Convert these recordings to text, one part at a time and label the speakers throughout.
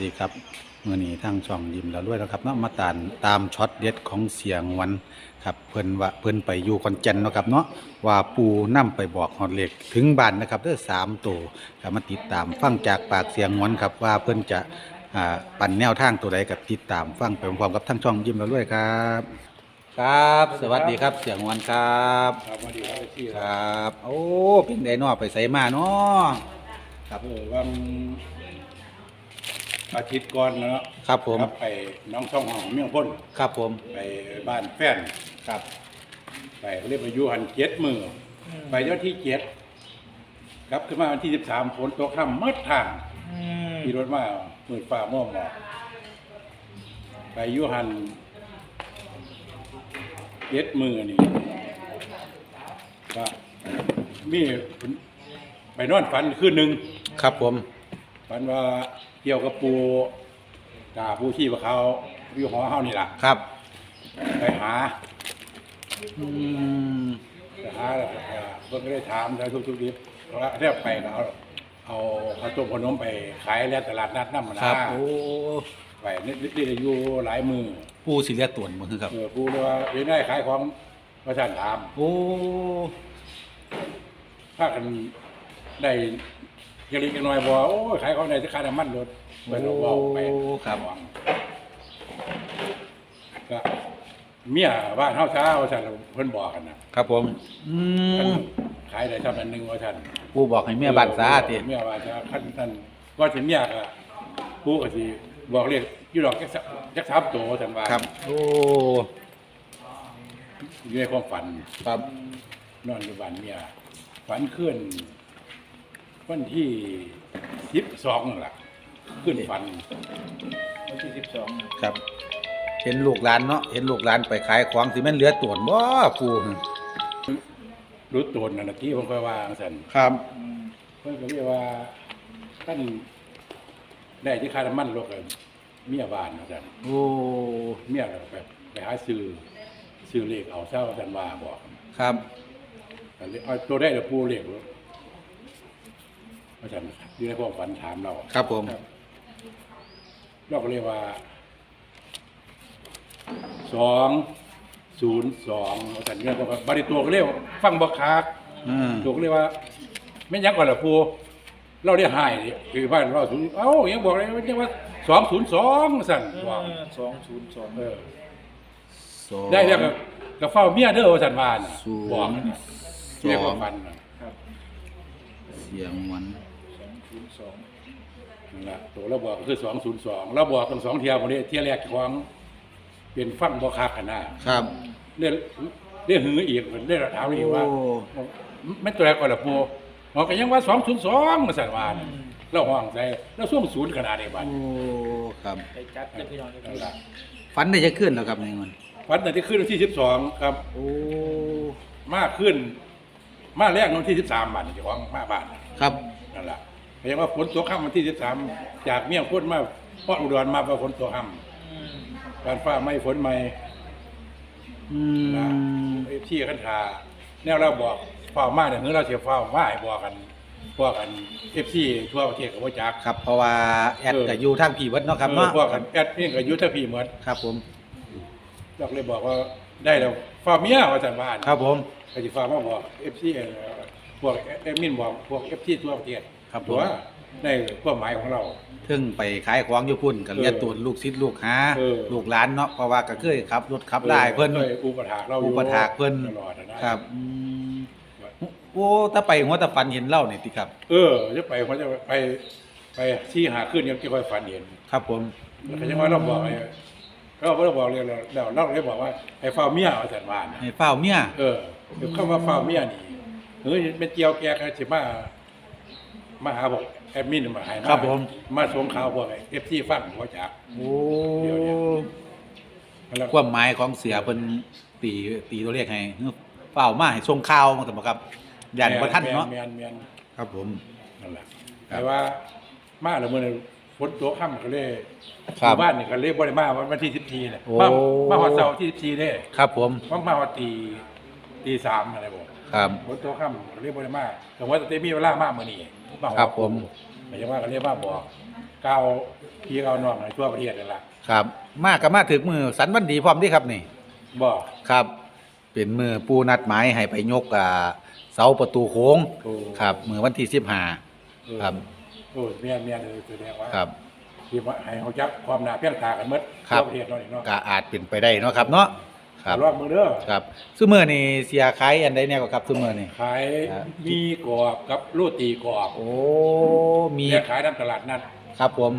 Speaker 1: ครับสวัสดีครับมื่อนี้ทางช่องยิ้มแล้วด้วยนะครับเนาะมาตามตามช็อตเด็ดของเสียงวันครับเพิ่นว่าเพิ่นไปอยู่คอนแก่นเนาะครับเนาะว่าปูนํไปบอกฮอดเลขถึงบ้านนะครับเด้อสามตัวครับมาติดตามฟังจากปากเสียงวันครับว่าเพิ่นจะอ่าปั่นแนวทางตัวใดกับติดตามฟังไปพร้อมๆกับทางช่องยิ้มแล้วด้วยครับ ครับ สวัสดีครับเสียงวันครับ
Speaker 2: ครับสวัสดีครับที่
Speaker 1: ครับ โอ้เป็นไดเนาะไปไสมาเนาะครับ
Speaker 2: เออวัน อาทิตย์ก่อนเนาะ
Speaker 1: ครับผม
Speaker 2: ครับไปน้องช่องหองเมียงพ่น
Speaker 1: ครับผม
Speaker 2: ไปบ้านแฟน
Speaker 1: ครับ
Speaker 2: ไปเขาเรียกว่าอยูหันเจ็ดมืออไปเจ้าที่เจ็ดครับขึ้นมาวันที่สิบสามฝนตกค่ำมืดทางขี่รถมามืดฟ้าม่วงหมอกไปอยูหันเจ็ดมือนี่ก็มีไปนอนฝันคืนหนึ่ง
Speaker 1: ครับผม
Speaker 2: ฝันว่า เกี่ยวกับปูตาผู้ชีพเขาอยู่หอเฮานี่ล่ะ
Speaker 1: ครับ
Speaker 2: ไปหา
Speaker 1: อืม
Speaker 2: ไปหาแล้วก็เพิ่นก็ได้ถามได้ทุกๆทีเพราะว่าเรียกไปก็เอาเอาข้าวต้มขนมไปขายแล้วตลาดนัดน้ำมัน
Speaker 1: ครับ
Speaker 2: นะ
Speaker 1: โอ้
Speaker 2: ไปนี่นี่ได้อยู่หลายมือ
Speaker 1: ปูสิเลียตวนบ่คือครับ
Speaker 2: เออปูเลยว่าเห็นได้ขายของประชาชนถาม
Speaker 1: โอ้
Speaker 2: ถ้ากันได้ ยาลิกน้อยบ่โอ้ยขายของได้จะค่าน้ำมันรถไปเราเว้าไป
Speaker 1: ครับ
Speaker 2: ก็เมียบ้านเฮาเช้าว่าซั่นเพิ่นบอกกันนะครับ
Speaker 1: ผม อืม
Speaker 2: ขายได้เท่านั้นหนึงว่าซั่น
Speaker 1: ปูบอกให้เมียบ้านสาติ
Speaker 2: เมียบ้านสาคันท่านก็สิเมียก็ผู้ก็สิบอกเรียกอยู่ดอกจักสะจักทับโตซั่นว่า
Speaker 1: ครับ โอ้
Speaker 2: อยู่ในความฝัน
Speaker 1: ครับ
Speaker 2: นอนอยู่บ้านเมียฝันขึ้น วันที่12นั่นล่ะ ขึ้นฝัน
Speaker 3: วันที่สิบสอง
Speaker 1: ครับ เห็นลูกหลานเนาะเห็นลูกหลานไปขายของสิแม่นเหลือตวนบ่ปู
Speaker 2: รู้ตนนั่นน่ะที่ผมค่อยว่าจังซั่น
Speaker 1: ครับ
Speaker 2: เพิ่นก็เรียกว่าท่านได้ที่ค่าน้ำมันรถกันเมียบ้านว่าซั่น
Speaker 1: โอ้
Speaker 2: เมียก็ไปไปหาซื้อซื้อเลขเอาเช้าจันว่าบอก
Speaker 1: ครับ
Speaker 2: แต่เลขเอาตัวได้เดี๋ยวปูเลขรถ อาจารย์อยู่ในความฝันถามเรา
Speaker 1: ครับผม
Speaker 2: เราก็เรียกว่าสองศูนย์สองอาจารย์เนี่ยก็ว่าบริตัวก็เรียกว่าฟังบอกคัก
Speaker 1: อืม
Speaker 2: ตัวก็เรียกว่าไม่นยังก่อนละปูเราได้หายนี่คือบ้านเราศูนย์เอ้ายังบอกเลยว่าเรียกว่าสองศูนย์สองสั่นว่า
Speaker 3: สองศูนย์สอง
Speaker 2: เออ
Speaker 1: สอง
Speaker 2: ได้แล้วก็ก็เฝ้าเมียเด้อว่าสันวาน่ะ
Speaker 1: ศูนย์
Speaker 2: บอกนั่นน่ะ
Speaker 1: ส
Speaker 2: เรียก
Speaker 1: อ
Speaker 2: ว่างฟันน่ะ
Speaker 3: ครับ
Speaker 1: เสียงวัน
Speaker 3: สอง ศูนย์สอง
Speaker 2: นั่นล่ะตัวเราบอกก็คือสองศูนย์สองเราบอกตั้งสองเที่ยวคนนี้เที่ยวแรกของเป็นฟังบ่คักกันนะครับ เรียกเรียกหืออีกเรียกถามอีกว่า
Speaker 1: โอ้
Speaker 2: ไม่ตัวแรกก่อนละปูบอกก็ยังว่าสองศูนย์สองมาสันวาน่ะเราห้องใจเราส่วงศูนย์ขนาดนี้บัด
Speaker 1: โอ้ครับ
Speaker 3: ไปจัดจะพี่น้องจะ
Speaker 2: นั่น
Speaker 3: พี่
Speaker 2: ล่ะ
Speaker 1: ฝันได้จะขึ้นแล้วครับในเงิน
Speaker 2: วันนั้นที่ขึ้นวันที่สิบสองครับ
Speaker 1: โอ้
Speaker 2: มากขึ้น มาแรกวันที่สิบสามบาทเจ้าของมาบ้าน
Speaker 1: ครับ
Speaker 2: นั่นแหละ เรียกว่าฝนตกค่ำวันที่สิบสามจากเมี่ยงพ้นมาเพราะอุดรมาเพราะฝนตกค่
Speaker 3: อืมำ
Speaker 2: การฟ้าไม่ฝนไม่
Speaker 1: อื
Speaker 2: นะ
Speaker 1: ม
Speaker 2: เอฟซีขันทาแนวเราบอกเฝ้ามาเนี่ยเมื่อเราเสียเฝ้ามาให้บอกกันพวกกันเอฟซีทั่วประเทศกับว่าจัก
Speaker 1: ครับ เพราะว่าแอด
Speaker 2: เออ
Speaker 1: ก็อยู่ทางพี่เบิดเนาะครับ
Speaker 2: เออ
Speaker 1: เนาะ
Speaker 2: พวกกันแอดนี่กับยุทธพีเหมือน
Speaker 1: ครับผม
Speaker 2: เราก็เลยบอกว่าได้แล้วเฝ้าเมียว่าจันบ้าน
Speaker 1: ครับผม
Speaker 2: ก็จะฟ้ามาบอกเอฟซีพวกเอมินบอกพวกเอฟซีทั่วประเทศ
Speaker 1: ครับผม
Speaker 2: ว่าในความหมายของเรา
Speaker 1: ถึงไปขายของอยู่พุ่นก็เรียกตูนลูกศิษย์ลูกหา
Speaker 2: เออ
Speaker 1: ลูกหลานเนาะเพราะว่าก็เคยขับรถขับได้เพิ่น
Speaker 2: คยอุปถากเรายู่
Speaker 1: อุปถากเพิ่น
Speaker 2: ตลอดอะนะครับ
Speaker 1: อืมโอ้ถ้าไปหัวตะฟันเห็นเล่านี่ติครับ
Speaker 2: เออจะไปเขาจะไปไปที่หาขึ้นยังจะค่อยฝันเห็น
Speaker 1: ครับผม
Speaker 2: แล้วก็ยังว่าเราบอกไอ้เราเราบอกเรียนเราเราเลยบอกว่าไอ้ฟ้าเมียเอาแต่บ้านน่ะ
Speaker 1: ให้เฝ้าเมีย
Speaker 2: เออเดี๋ยวเข้ามาฟ้าเมียนี่เฮ้ยเป็นเจียวแกก็สิมา มาหาบอกแอดมินมาให้า
Speaker 1: ครับผม
Speaker 2: มาส่งข่าวพวกไอ้เอฟซีฟังหัวจัก
Speaker 1: โอ้
Speaker 2: เดี๋ยวเนี่ยแล้ว
Speaker 1: ความหมายของเสียเพิ่นตีตีตัวเลขให้เฝ้ามาให้ส่งข่าวมาซั่นบ่ครับยันบ่ทันเนาะ
Speaker 2: แมนแมน
Speaker 1: ครับผม
Speaker 2: นั่นแหละ
Speaker 1: ครับ
Speaker 2: แต่ว่ามาแล้วมื้อนี้ฝนตกค่ำก็เลย
Speaker 1: ครับ
Speaker 2: หมู่บ้านนี่ก็เลยบ่ได้มาวันที่14เนี่ย
Speaker 1: โอ้
Speaker 2: มามาฮอดเสาร์ที่14เด้
Speaker 1: ครับ ผม
Speaker 2: มามาฮอดตีตีสามอะไรบ่
Speaker 1: ครับ
Speaker 2: ฝนตกค่ำก็เลยบ่ได้มาแต่ว่าแต่มีเวลามามื้อนี้ มาฮอด
Speaker 1: ครับผม
Speaker 2: แต่ยังว่าก็เลยมาบอกเก้าพี่เอาน้องในทั่วประเทศนั่นล่ะ
Speaker 1: ครับ มาก็มาถึงมือสันวันดีพร้อมเดีครับนี่
Speaker 2: บ่
Speaker 1: ครับ เป็นมือปูนัดหมายให้ไปยกอ่าเสาประตูโค้ง
Speaker 2: โอ้
Speaker 1: ครับ มือวันที่สิบห้า
Speaker 2: เออ
Speaker 1: ครับ
Speaker 2: โอ้ยเมียนเมียนเลยแสดงว่า
Speaker 1: ครับ
Speaker 2: ที่ว่าให้เขาจักความหนาเพียงตากันหมด
Speaker 1: ครับ
Speaker 2: ทั่วประเทศเนาะนี่เนาะ
Speaker 1: ก็อาจเป็นไปได้เนาะครับเนาะ ครับ
Speaker 2: รอบมือเด้อ
Speaker 1: ครับซุมื้อนี่เสียขายอันใดแน่กว่าครับซุมื้อนี่
Speaker 2: ขาย
Speaker 1: ครับ
Speaker 2: มีกรอบกับโรตีกรอบ
Speaker 1: โอ้มี
Speaker 2: เนี่ยขายตามตลาดนัด
Speaker 1: ครับผม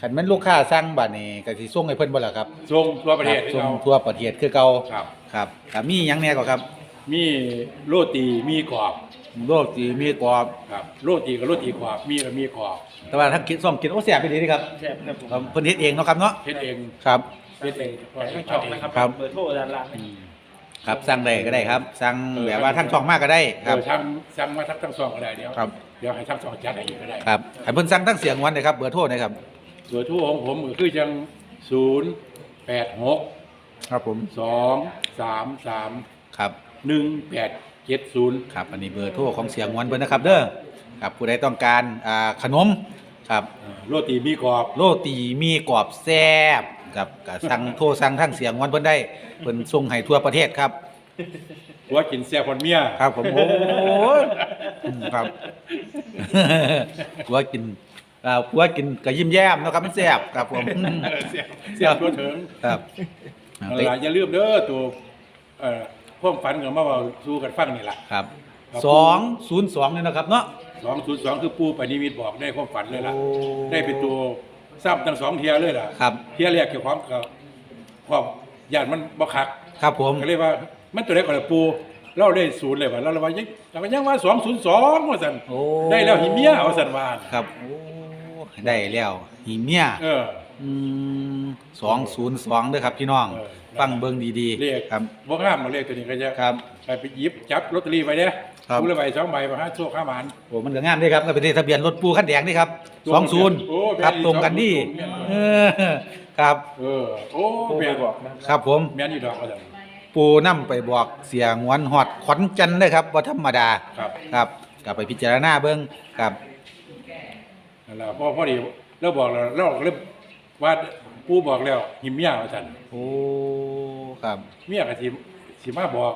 Speaker 1: คันแม่นลูกค้าสั่งบัดนี้ก็สิส่งให้เพิ่นบ่ล่ะครับ
Speaker 2: ส่งทั่วประเทศ
Speaker 1: คบ
Speaker 2: ให้
Speaker 1: ส่ง
Speaker 2: เรา
Speaker 1: ทั่วประเทศคือเก่า
Speaker 2: ครับ
Speaker 1: ครับก็มีหยังแน่กว่าครับ
Speaker 2: มีโรตีมีกรอบ
Speaker 1: โลกที่มีกรอบ
Speaker 2: ครับโรตีกับโรตีกรอบมีกับมีกรอบ
Speaker 1: แต่ว่าถ้ากินซ่อมกินโอ้แซ่บไปดีเด้ครับ
Speaker 3: แซ่บครับผม
Speaker 1: ครับเพิ่นเฮ็ดเองเนาะครับเนาะ
Speaker 2: เฮ็ดเอง
Speaker 1: ครับ
Speaker 2: เฮ็ดเอง
Speaker 3: ไม่ชอบนะครับ
Speaker 1: ครับ
Speaker 3: เบอร์โทรด้านล่าง
Speaker 2: อื
Speaker 3: นี่
Speaker 2: ม
Speaker 1: ครับสั่งได้ก็ได้ครับสั่ง
Speaker 2: เออ
Speaker 1: แบบว่าทั้งช่องมากก็ได้ครับ
Speaker 2: เออทำสั่งมาทั้งทั้งสองก็ได้เดี๋ยว
Speaker 1: ครับ
Speaker 2: เดี๋ยวให้ทั้งสองจัดให้อีกก็ได้
Speaker 1: ครับให้เพิ่นสั่งทั้งเสียงวันเลยครับเบอร์โทรนะครับ
Speaker 2: ส่วนทั่วของผมก็คือจังศูนย์แปดหก
Speaker 1: ครับผม
Speaker 2: สองสามสาม
Speaker 1: ครับ
Speaker 2: หนึ่งแปดเจ็ดศูนย์
Speaker 1: ครับอันนี้เบอร์โทรของเสียงวันเพิ่นนะครับ เด้อครับผู้ใดต้องการอ่าขนมครับ
Speaker 2: โรตีมีกรอบ
Speaker 1: โรตีมีกรอบแซ่บ ครับก็สั่งโทรสั่งทั้งเสียงวันเพิ่นได้เพิ่นส่งให้ทั่วประเทศครับ
Speaker 2: หัวกินแซ่บคนเมีย
Speaker 1: ครับผมโอ้ยอืมครับผัวกินอ่าผัวกินก็ยิ้มแย้มเนาะครับมันแซ่บครับผม
Speaker 2: เออแซ่บแซ่บทั่วถึง
Speaker 1: ครับ
Speaker 2: เอาล่ะอย่าลืมเด้อตัวเอ่อพวกฝันกับมาเว่าสู้กันฟังนี่แหละ
Speaker 1: ครับ
Speaker 2: ครับ
Speaker 1: สองศูนย์สองนี่นะครับเนาะ
Speaker 2: สองศูนย์สองคือปูปณิมิตบอกได้ความฝันเลยล่ะ
Speaker 1: โอ้
Speaker 2: ได้เป็นตัว ซ้ำทั้งสองเทียเลยล่ะ
Speaker 1: ครับ
Speaker 2: เทียแรกเกี่ยวกับกับความญาติมันบ่คัก
Speaker 1: ครับผม
Speaker 2: ก็เลยว่ามันตัวเล็กกว่าปูเราได้ศูนย์เลยว่าเราเลยว่ายังเราก็ยังว่าสองศูนย์สองว่าสัน
Speaker 1: โอ้
Speaker 2: ได้แล้วหิเมียว่าสันวาน
Speaker 1: ครับโอ้ได้แล้วหิเมีย
Speaker 2: เออ
Speaker 1: อืมสองศูนย์สองด้วยครับพี่น้อง
Speaker 2: เออ
Speaker 1: ฟังเบิ่งดี
Speaker 2: เรียก
Speaker 1: ๆ ครับ
Speaker 2: บ่ห้ามมาเรียกตัวนี้ก็จะ
Speaker 1: ครับ
Speaker 2: ไปไปหยิบจับลอตเตอรี่ไปเด้
Speaker 1: ครับ
Speaker 2: ผู้ละใบสองใบมาหาโชคห้าหมาน
Speaker 1: โอ้มันก็งามเด้ครับก็เป็นทะเบียนรถปูคันแดงนี่ครับ
Speaker 2: ตรง
Speaker 1: สองศูนย์
Speaker 2: โอ้
Speaker 1: ครับ
Speaker 2: แม่น
Speaker 1: ตรงกันดี
Speaker 2: ตรงกัน
Speaker 1: เออครับ
Speaker 2: เออ โอ้
Speaker 3: โทร
Speaker 2: แม่
Speaker 3: ไป
Speaker 2: น
Speaker 3: บอกนะครับ
Speaker 1: ครับผม
Speaker 2: แม่นอยู่ดอกว่าซั่น
Speaker 1: ปูนํไปบอกเสียงวันฮอดขอนจันทน์เลยครับว่าธรรมดา
Speaker 2: ครับ
Speaker 1: ครับกลับไปพิจารณาเบิ่งครับ
Speaker 2: นั่นล่ะพอพอดีเราบอกแล้วเราก็เลยว่าปู่บอกแล้วหิมเมียว่าซั่น
Speaker 1: โอ้ครับ
Speaker 2: เมียก็สิ สิมาบอก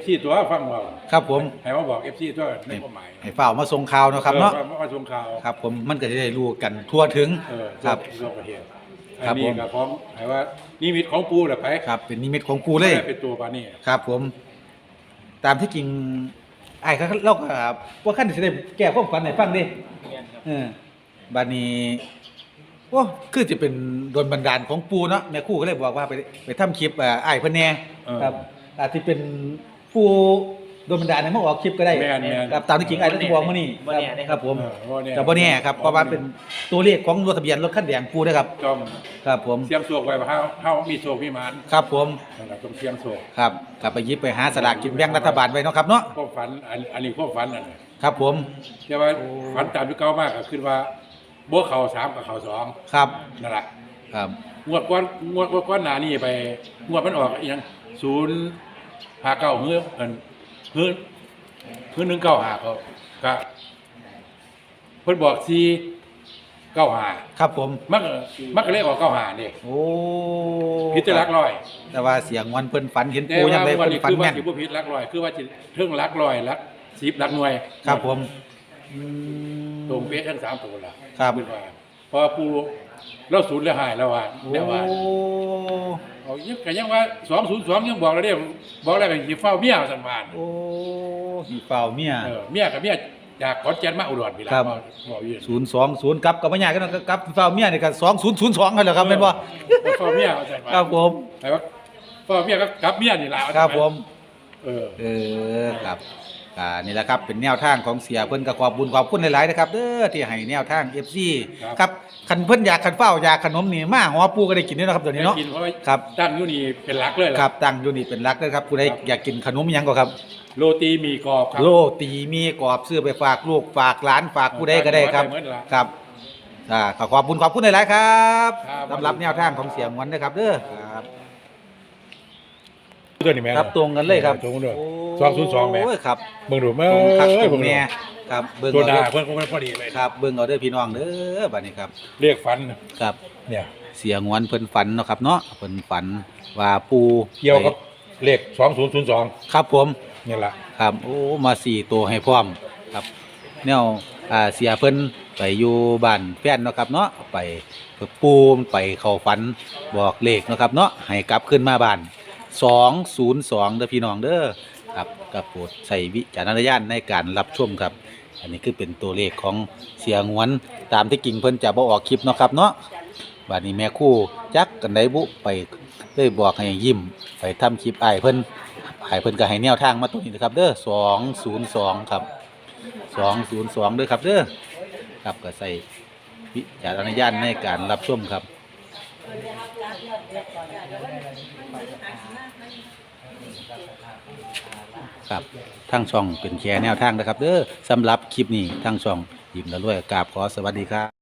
Speaker 2: FC ตัวฟังว่า
Speaker 1: ครับผม
Speaker 2: ให้มาบอก FC ตัวในความหมาย
Speaker 1: ให้เฝ้ามาส่งข่าวเนาะครับเนาะ
Speaker 2: ออมามาส่งข่าว
Speaker 1: ครับผมมันก็จะได้รู้กันทั่วถึง
Speaker 2: เออ
Speaker 1: ครับ
Speaker 2: ทั่วประเทศ
Speaker 1: ครั
Speaker 2: อั
Speaker 1: บ
Speaker 2: นนี้
Speaker 1: ผม
Speaker 2: ก็พร้อมให้ว่านิมิตของปู่แหละไป
Speaker 1: ครับ เป็นนิมิตของปูเลย
Speaker 2: ไม่ได้เป็นตัวปานนี้
Speaker 1: ครับผม ตามที่จริงไอ้ายเขาเล่ากับว่าขั้นสิได้แก้ความฝันให้ฟังดิ
Speaker 3: เรียนครับ
Speaker 1: เออบัดนี้โอ้คือจะเป็นโดนบันดาลของปูเนาะแม่ครู่ก็เลยบอกว่าไปไปทำคลิปอ่าอ้ายเพิ่นแหน่
Speaker 2: เออ
Speaker 1: ครับ อาจจะเป็นปูโดนบันดาลให้มาออกคลิปก็ได้
Speaker 2: แม่นแม่น
Speaker 1: ครับตามที่จริงอ้ายต้องบอกมานี่
Speaker 3: บ่แน่เด้
Speaker 1: ครับผม
Speaker 2: เออบ่แน่
Speaker 1: แต่บ่แน่ครับเพราะว่าเป็นตัวเลขของรถทะเบียนรถคันแดงปูนะครับ
Speaker 2: ต้อง
Speaker 1: ครับผม
Speaker 2: เสียงโศกไว้ว่าเฮาเฮามีโศกมีหมาน
Speaker 1: ครับผม
Speaker 2: นั่นล่ะต้องเสียงโศก
Speaker 1: ครับกลับไปหยิบไปหาสลากกินแบ่งรัฐบาลไว้เนาะครับเนาะ
Speaker 2: ความฝันอันอันนี้ความฝันนั่นน่ะ
Speaker 1: ครับผม
Speaker 2: แต่ว่าฝันตามที่เก่ามากก็คือว่าบ่เข้าสามกับเข้าสอง
Speaker 1: ครับ
Speaker 2: นั่นแหละ
Speaker 1: ครับ
Speaker 2: งวดก้อนงวดก้อนหน้านี้ไป งวดมันออกอีหยัง ศูนย์ห้าเก้าเฮืออันเฮือเฮือหนึ่งเก้าห้าเขาก็เพิ่นบอกสี่เก้าห้า
Speaker 1: ครับผม
Speaker 2: มักมักก็เลยออกเก้าห้านี่
Speaker 1: โอ้
Speaker 2: พิจารณาร้อย
Speaker 1: แต่ว่าเสียงวันเพิ่นฝันเห็น
Speaker 2: แต่
Speaker 1: ปูยัง
Speaker 2: ว่า
Speaker 1: ไง
Speaker 2: วัน
Speaker 1: เพิ่น
Speaker 2: นี้
Speaker 1: ฝัน
Speaker 2: คือว่า
Speaker 1: แม่น
Speaker 2: สิบ่ผิดหลักร้อยคือว่าสิเทิงหลักร้อยหลักสิบหลักหน่วย
Speaker 1: ครับผมอืม
Speaker 2: ตรงเป๊ะทั้งสามตัวละ
Speaker 1: ครับ
Speaker 2: เพิ่นว่าเพอปูเราศูนย์แล้วหายแล้วว่า
Speaker 1: โอ้
Speaker 2: แล้วว่า เอายังก็ยังว่า202ยังบอกแล้วเด้บอกแล้วก็สิเฝ้าเมียสันวาน
Speaker 1: โอ้สีเปล่าเมีย
Speaker 2: เออเมียกับเมียจากขอนแก่นมาอุดรพี่ล่ะ
Speaker 1: ครับ
Speaker 2: บอกอยู่
Speaker 1: ศูนย์สองศูนย์กลับกับปัญญากันเนาะกลับเปล่าเมียนี่ก็สองศูนย์ศูนย์สองกันเหรอครับเป็นบ่
Speaker 2: เฝ้าเมียสันวาน
Speaker 1: ครับผม
Speaker 2: แต่ว่าเฝ้าเมียก็กลับเมียนี่ล่ะ
Speaker 1: ครับผม
Speaker 2: เออ
Speaker 1: เออครับ อ่านี่แหละครับเป็นแนวทางของเสียเพิ่นก็ขอบบุญขอบคุณหลายๆนะครับเด้อที่ให้แนวทาง FC ครับคันเพิ่นอยากคันเฝ้าอยากขนมนี่มาหอปูก็ได้กินด้วยนะครับเดี๋ยวนี้เนาะ
Speaker 2: กินเพราะว่า
Speaker 1: ครับ
Speaker 2: ตั้งอยู่นี่เป็นหลักเลยล่ะ
Speaker 1: ครับตั้งอยู่นี่เป็นหลักเลยครับผู้ใด
Speaker 2: ครับ
Speaker 1: อยากกินขนมหยังก็ครับ
Speaker 2: โรตีหมีกรอบครับ
Speaker 1: โรตีมีกรอบซื้อไปฝากลูกฝากหลานฝากผู้ใดก็ได้ครับ
Speaker 2: ได้หมดล่ะ
Speaker 1: ครับอ่าขอขอบคุณขอบคุณหลายๆครับ
Speaker 2: ครับ
Speaker 1: สำหรับแนวทางของเสียงวันนะครับเด้อครับ
Speaker 2: ตัวนี้แม่
Speaker 1: ครับตรงกันเลยครับ
Speaker 2: ตรงกันเลย
Speaker 1: โส
Speaker 2: องศูนย์สองแม่
Speaker 1: โอ้ยครับ
Speaker 2: เบิ่งดูแม่
Speaker 1: ตรงคัก
Speaker 2: เอ้
Speaker 1: ต
Speaker 2: ย
Speaker 1: ร
Speaker 2: เบิ่
Speaker 1: ง
Speaker 2: งดู
Speaker 1: แน่ครับเบิ่ง
Speaker 2: ตัว
Speaker 1: เอา
Speaker 2: ดา
Speaker 1: เด้อ
Speaker 2: เพิ่นก็ไม่พอดีเลย
Speaker 1: ครับเบิ่งเอาเด้อพี่น้องเด้อบัดนี้ครับ
Speaker 2: เรียกฟัน
Speaker 1: ครับ
Speaker 2: เนี่ย
Speaker 1: เสียงวนเพิ่นฝันเนาะครับเนาะเพิ่นฝันว่าปู
Speaker 2: เกี่ยวกับเลขสองศูนย์ศูนย์สอง
Speaker 1: ครับผม
Speaker 2: นี่แหละ
Speaker 1: ครับโอ้มาสี่ตัวให้พร้อมครับแนวอ่าเสียเพิ่นไปอยู่บ้านแฟนเนาะครับเนาะไปเพิ่นปูมันไปเข้าฝันบอกเลขเนาะครับเนาะให้กลับขึ้นมาบ้าน 202เด้อพี่น้องเด้อครับก็โปรดใช้วิจารณญาณในการรับชมครับ อันนี้คือเป็นตัวเลขของเสียงวนตามที่กิ่งเพิ่นจะบ่ออกคลิปเนาะครับเนาะบัดนี้แม่คู่จักกันได้บุไปเลยบอกให้ยิ้มไปทำคลิปไอ้เพิ่นอ้ายเพิ่นก็ให้แนวทางมาตรงนี้นะครับ เด้อ202ครับ202เด้อครับเด้อครับก็ใส่วิจารณญาณในการรับชมครับ ครับทั้งช่องเป็นแคร์แนวทางนะครับ เด้อสำหรับคลิปนี้ทั้งช่องยิ้มละรวยกราบขอสวัสดีครับ